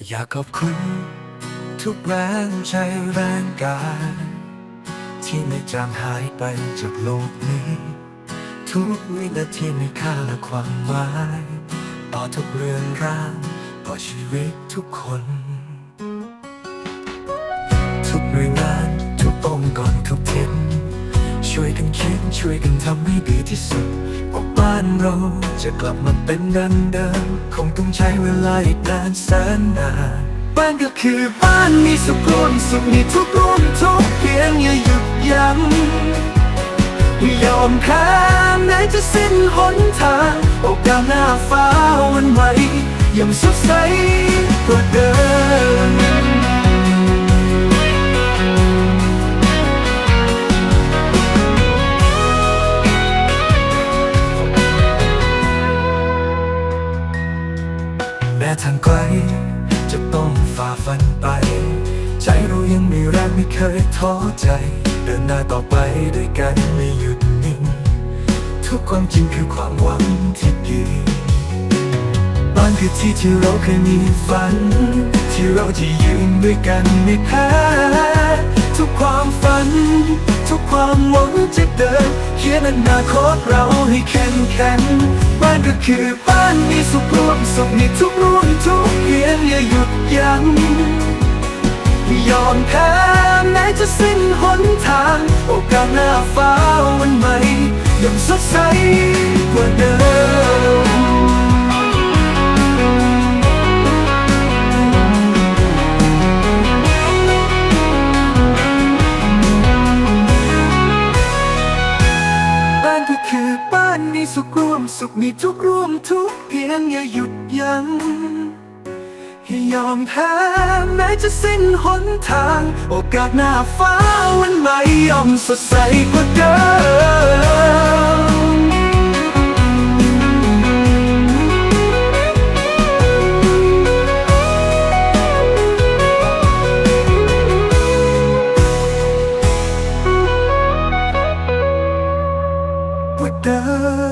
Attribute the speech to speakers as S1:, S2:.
S1: อยากขอบคุณ ทุกแรงใจแรงกาย ที่ไม่จางหายไปจากโลกนี้ ทุกวินาทีมีค่าและความหมาย ต่อทุกเรื่องราวต่อชีวิตทุกคน ทุกหน่วยงานทุกองค์กรทุกทิศช่วยกันคิดช่วยกันทำให้ดีที่สุด บ้านเรา จะกลับมาเป็นดังเดิม คงต้องใช้เวลาอีกนานแสนนานบ้านก็คือบ้านมีสุขร่วมสุขมีทุกร่วมทุกเพียงอย่าหยุดยัง้งยอมแพ้แม้จะสิ้นหนทาง โอกาสหน้าฟ้าวันใหม่ยังสดใส ม้ทางไกล จะต้องฝ่าฟันไป ใจเรายังมีแรงไม่เคยท้อใจ เดินหน้าต่อไปด้วยกันไม่หยุดนิ่ง ทุกความจริงคือความหวังที่ดีบ้านคือที่ที่เราเคยมีฝัน ที่เราจะยืนด้วยกันไม่แพ้ทุกความฝัน ทุกความหวังจะเดิน ขียนอนาคตเราให้แข็งแข็งบ้านก็คือบ้านมีสุขร่วมสุขในทุกร่นทุกเพียงอย่าหยุดยัง้งยอมแพ้แม้จะสิ้นหนทาง โอกาสหน้าฟ้าวันใหม่ยังสดใสกว่าเดิม ร่วมสุขมีทุกร่วมทุกเพียงอย่าหยุดยัง้งให้ยอมแพ้แม้จะสิ้นหนทาง โอกาสหน้าฟ้าวันใหม่ย่อมสดใสกว่าเดิม ม